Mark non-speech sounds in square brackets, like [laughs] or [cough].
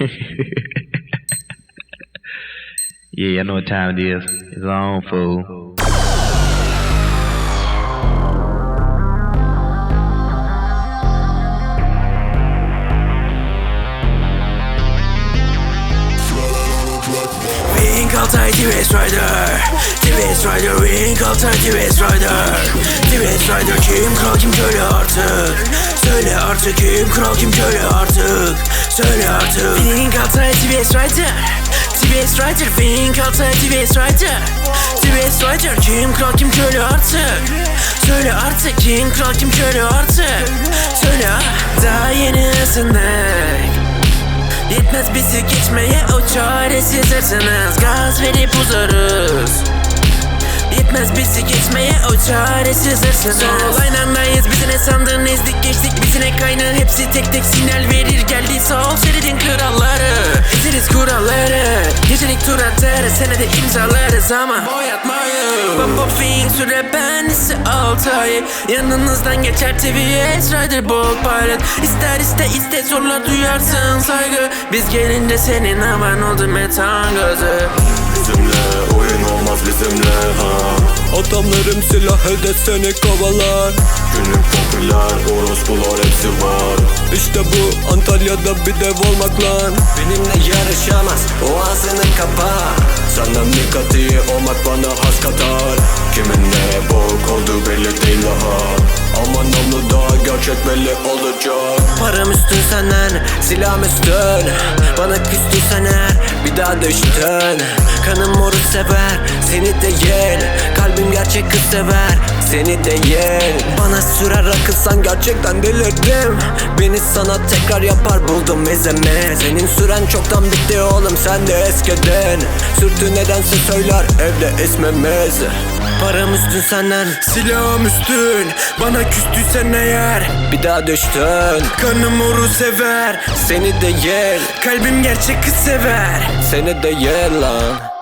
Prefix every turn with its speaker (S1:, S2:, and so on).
S1: [laughs] yeah, I know what time it is. It's on, fool.
S2: Wing Altay TVS Rider. TVS Rider Wing Altay TVS Rider. TVS Rider kim kral kim köle artık Söyle artık kim kral kim köle artık Söyle artık Wing Altay TVS Rider. TVS Rider Wing Altay TVS Rider. TVS Rider kim kral kim köle artık Söyle artık kim kral kim köle artık Söyle daha yeni ısındık Yetmez bizi geçmeye o çaresiz hırsınız. Gaz verip uzarız Yetmez bizi geçmeye o çaresiz hırsınız. Sol aynandayız bizi ne sandın ezdik geçtik bizi ne kaynağı Hepsi tek tek sinyal Gecelik tur atarız senede imzalarız ama Boyatmayız Baba Fink süre bendisi 6 ay. Yanınızdan geçer TVS Rider Bolt Pilot. İster iste iste zorla duyarsın saygı. Biz gelince senin havan oldu metan gözü.
S3: Bizimle oyun olmaz bizimle ha.
S4: Adamlarım silahı da seni kovalar.
S3: Günlük popüler orospular
S4: İşte bu Antalya'da bir dev olmak lan.
S2: Benimle yarışamaz o ağzını kapa.
S3: Senden dikkati olmak bana has katar. Kimin ne bok olduğu belli değil daha. Ama namlu da gerçek belli olacak.
S2: Param üstün senden silahım üstün. Bana küstüysen eğer bir daha düştün. Kanım moru sever seni de yen. Kalbim gerçek kız sever seni de yen Bana sürer akılsan gerçekten delirdim. Beni sana tekrar yapar buldum mezeme Senin süren çoktan bitti oğlum sen de eskiden. Sürtü nedense söyler evde esmemez. Param üstün senden silahım üstün. Bana küstüysen eğer bir daha düştün. Kanım moru sever seni de yer. Kalbim gerçek kız sever seni de yer lan